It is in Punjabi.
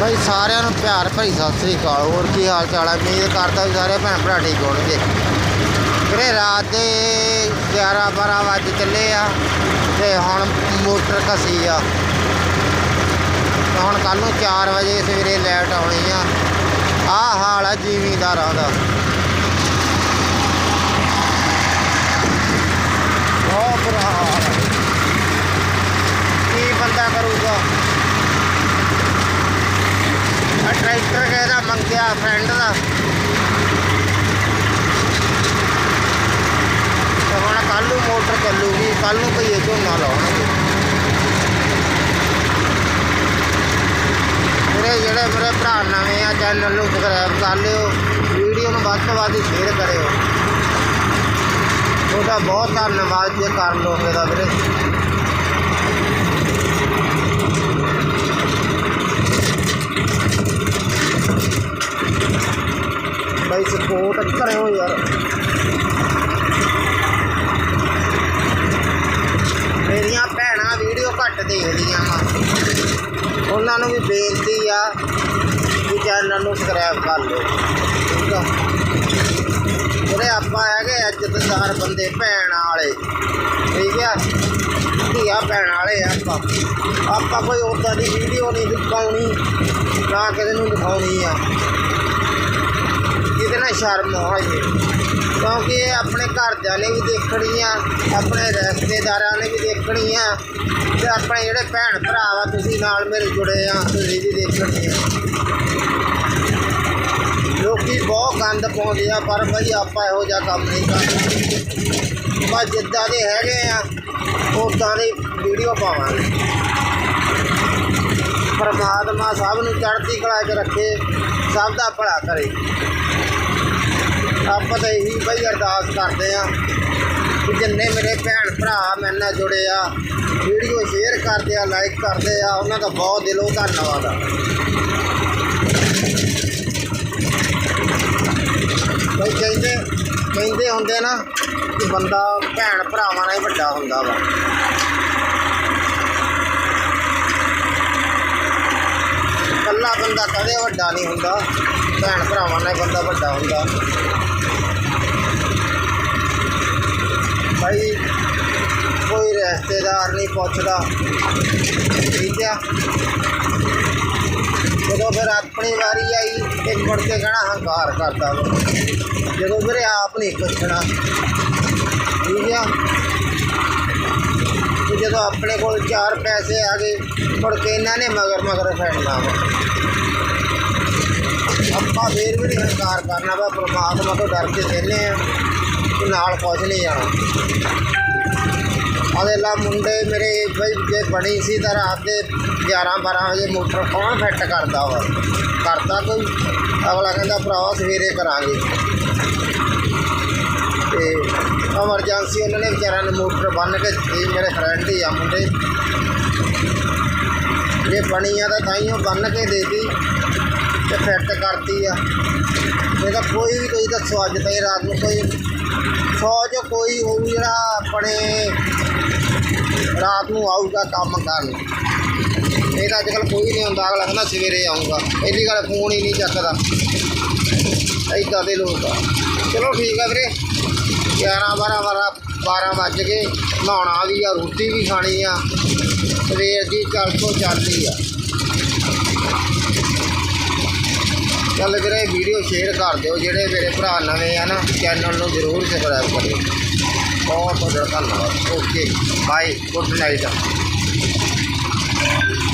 ਭਾਈ ਸਾਰਿਆਂ ਨੂੰ ਪਿਆਰ ਭਰੀ ਸਤਿ ਸ੍ਰੀ ਅਕਾਲ। ਹੋਰ ਕੀ ਹਾਲ ਚਾਲ ਹੈ ਉਮੀਦ ਕਰਦਾ ਵੀ ਸਾਰੇ ਭੈਣ ਭਰਾ ਠੀਕ ਹੋਣਗੇ। ਵੀਰੇ, ਰਾਤ ਦੇ 11 12 ਵਜੇ ਚੱਲੇ ਆ ਤੇ ਹੁਣ ਮੋਟਰ ਘਸੀ ਆ। ਹੁਣ ਕੱਲ ਨੂੰ 4 ਵਜੇ ਸਵੇਰੇ ਲਾਈਟ ਆਉਣੀ ਆ। ਆਹ ਹਾਲ ਆ ਜ਼ਿਮੀਂਦਾਰਾਂ ਦਾ ਬਹੁਤ ਬੁਰਾ ਹਾਲ ਆ ਕੀ ਬੰਦਾ ਕਰੂਗਾ ਆ ਟਰੈਕਟਰ ਕਿਹਦਾ ਮੰਗਿਆ ਫਰੈਂਡ ਦਾ? ਤੇ ਹੁਣ ਕੱਲ ਨੂੰ ਮੋਟਰ ਚੱਲੂਗੀ ਕੱਲ ਨੂੰ ਭਈਏ ਝੋਨਾ ਲਾਉਣਗੇ। ਮੇਰੇ ਜਿਹੜੇ ਮੇਰੇ ਭਰਾ ਨਵੇਂ ਆ ਚੈਨਲ ਨੂੰ ਸਬਸਕ੍ਰਾਈਬ ਕਰ ਲਿਓ, ਵੀਡੀਓ ਨੂੰ ਵੱਧ ਤੋਂ ਵੱਧ ਸ਼ੇਅਰ ਕਰਿਓ। ਤੁਹਾਡਾ ਬਹੁਤ ਧੰਨਵਾਦ ਜੇ ਕਰ ਲੋਗੇ ਮੇਰਾ ਵੀਰੇ। ਬਾਈ ਸਪੋਰਟ ਕਰਿਓ ਯਾਰ। ਮੇਰੀਆਂ ਭੈਣਾਂ ਵੀਡੀਓ ਘੱਟ ਦੇਖਦੀਆਂ ਵਾ। ਉਹਨਾਂ ਨੂੰ ਵੀ ਬੇਨਤੀ ਆ ਕਿ ਚੈਨਲ ਨੂੰ ਸਬਸਕ੍ਰਾਈਬ ਕਰ ਲਓ, ਠੀਕ ਆ? ਜਿਹੜੇ ਆਪਾਂ ਹੈਗੇ ਇੱਜ਼ਤਦਾਰ ਬੰਦੇ, ਭੈਣ ਵਾਲੇ, ਠੀਕ ਆ? ਧੀਆ ਭੈਣ ਵਾਲੇ ਆ ਆਪਾਂ। ਆਪਾਂ ਕੋਈ ਉਦਾਂ ਦੀ ਵੀਡੀਓ ਨਹੀਂ ਦਿਖਾਉਣੀ, ਨਾ ਕਿਸੇ ਨੂੰ ਦਿਖਾਉਣੀ ਆ। ਜਿਹਦੇ ਸ਼ਰਮ ਹੋ ਜੇ ਕਿਉਂਕਿ ਇਹ ਆਪਣੇ ਘਰਦਿਆਂ ਨੇ ਵੀ ਦੇਖਣੀ ਆ ਆਪਣੇ ਰਿਸ਼ਤੇਦਾਰਾਂ ਨੇ ਵੀ ਦੇਖਣੀ ਆ ਤੇ ਆਪਣੇ ਜਿਹੜੇ ਭੈਣ ਭਰਾ ਵਾ, ਤੁਸੀਂ ਨਾਲ ਮੇਰੇ ਜੁੜੇ ਆ, ਤੁਸੀਂ ਵੀ ਦੇਖਣੀ ਆ ਲੋਕੀ ਬਹੁਤ ਗੰਦ ਪਾਉਂਦੇ ਆ, ਪਰ ਭਾਈ ਆਪਾਂ ਇਹੋ ਜਿਹਾ ਕੰਮ ਨਹੀਂ ਕਰਦੇ। ਬਸ ਜਿੱਦਾਂ ਦੇ ਹੈਗੇ ਆ ਉਦਾਂ ਦੀ ਵੀਡੀਓ ਪਾਵਾਂਗੇ। ਪਰਮਾਤਮਾ ਸਭ ਨੂੰ ਚੜ੍ਹਦੀ ਕਲਾ 'ਚ ਰੱਖੇ, ਸਭ ਦਾ ਭਲਾ ਕਰੇ। ਆਪਾਂ ਤਾਂ ਇਹੀ ਬਈ ਅਰਦਾਸ ਕਰਦੇ ਆ ਕਿ ਜਿੰਨੇ ਮੇਰੇ ਭੈਣ ਭਰਾ ਮੇਰੇ ਨਾਲ ਜੁੜੇ ਆ ਵੀਡੀਓ ਸ਼ੇਅਰ ਕਰਦੇ ਆ ਲਾਈਕ ਕਰਦੇ ਆ, ਉਹਨਾਂ ਦਾ ਬਹੁਤ ਦਿਲੋਂ ਧੰਨਵਾਦ ਆ। ਬਈ ਕਹਿੰਦੇ ਕਹਿੰਦੇ ਹੁੰਦੇ ਨਾ ਕਿ ਬੰਦਾ ਭੈਣ ਭਰਾਵਾਂ ਨਾਲ ਹੀ ਵੱਡਾ ਹੁੰਦਾ ਵਾ। ਇਕੱਲਾ ਬੰਦਾ ਕਦੇ ਵੱਡਾ ਨਹੀਂ ਹੁੰਦਾ। ਭੈਣ ਭਰਾਵਾਂ ਨਾਲ ਬੰਦਾ ਵੱਡਾ ਹੁੰਦਾ। ਭਾਈ ਕੋਈ ਰਿਸ਼ਤੇਦਾਰ ਨਹੀਂ ਪੁੱਛਦਾ। ਠੀਕ ਆ? ਜਦੋਂ ਫਿਰ ਆਪਣੀ ਵਾਰੀ ਆਈ ਤੇ ਮੁੜ ਕੇ ਕਹਿਣਾ ਹੰਕਾਰ ਕਰਦਾ ਵਾ। ਜਦੋਂ ਵੀਰੇ ਆਪ ਨਹੀਂ ਪੁੱਛਣਾ। ਠੀਕ ਆ? ਜਦੋਂ ਆਪਣੇ ਕੋਲ ਚਾਰ ਪੈਸੇ ਆ ਗਏ, ਮੁੜ ਕੇ ਇਹਨਾਂ ਨੇ ਮਗਰ ਮਗਰ ਫੈੜਨਾ ਵਾ ਆਪਾਂ ਫੇਰ ਵੀ ਨਹੀਂ ਹੰਕਾਰ ਕਰਨਾ ਵਾ ਪਰਮਾਤਮਾ ਤੋਂ ਡਰ ਕੇ ਕਹਿੰਦੇ ਆ ਕਿ ਨਾਲ ਕੁਝ ਨਹੀਂ ਜਾਣਾ। ਆਦੇ ਮੁੰਡੇ ਮੇਰੇ, ਬਈ ਜੇ ਬਣੀ ਸੀ ਤਾਂ ਰਾਤ ਦੇ 11 12 ਵਜੇ ਮੋਟਰ ਕੌਣ ਫਿੱਟ ਕਰਦਾ ਵਾ? ਕਰਦਾ ਕੋਈ? ਅਗਲਾ ਕਹਿੰਦਾ ਭਰਾਵਾ ਸਵੇਰੇ ਕਰਾਂਗੇ। ਤੇ ਐਮਰਜੈਂਸੀ ਉਹਨਾਂ ਨੇ ਵਿਚਾਰਿਆਂ ਨੇ ਮੋਟਰ ਬੰਨ ਕੇ ਦਿੱਤੀ, ਮੇਰੇ ਫਰੈਂਡ ਹੀ ਆ ਮੁੰਡੇ। ਜੇ ਬਣੀ ਆ ਤਾਂ ਤਾਈਓ ਬੰਨ ਕੇ ਦੇਤੀ ਤੇ ਫਿੱਟ ਕਰਤੀ ਆ। ਇਹ ਤਾਂ ਕੋਈ ਵੀ ਕੋਈ ਦੱਸੋ, ਅੱਜ ਤਾਈਂ ਰਾਤ ਨੂੰ ਕੋਈ ਸੌ ਚੋਂ ਕੋਈ ਹੋਊ ਜਿਹੜਾ ਆਪਣੇ ਰਾਤ ਨੂੰ ਆਊਗਾ ਕੰਮ ਕਰਨ। ਇਹ ਤਾਂ ਅੱਜ ਕੱਲ੍ਹ ਕੋਈ ਨਹੀਂ ਆਉਂਦਾ, ਅਗਲਾ ਕਹਿੰਦਾ ਸਵੇਰੇ ਆਊਗਾ। ਇਹਦੀ ਗੱਲ ਫੋਨ ਹੀ ਨਹੀਂ ਚੱਕਦਾ। ਇੱਦਾਂ ਦੇ ਲੋਕ ਆ। ਚਲੋ ਠੀਕ ਆ ਵੀਰੇ। 11 12 12 12 ਵੱਜ ਗਏ। ਨਹਾਉਣਾ ਵੀ ਆ, ਰੋਟੀ ਵੀ ਖਾਣੀ ਆ। ਸਵੇਰ ਦੀ ਚੱਲ ਤੋਂ ਚੱਲਦੀ ਆ। ਚੱਲ ਵੀਰੇ, ਵੀਡੀਓ ਸ਼ੇਅਰ ਕਰ ਦਿਓ। ਜਿਹੜੇ ਮੇਰੇ ਭਰਾ ਨਵੇਂ ਆ ਨਾ ਚੈਨਲ ਨੂੰ ਜ਼ਰੂਰ ਸਬਸਕ੍ਰਾਈਬ ਕਰਿਓ। ਬਹੁਤ ਬਹੁਤ ਧੰਨਵਾਦ। Okay bye good night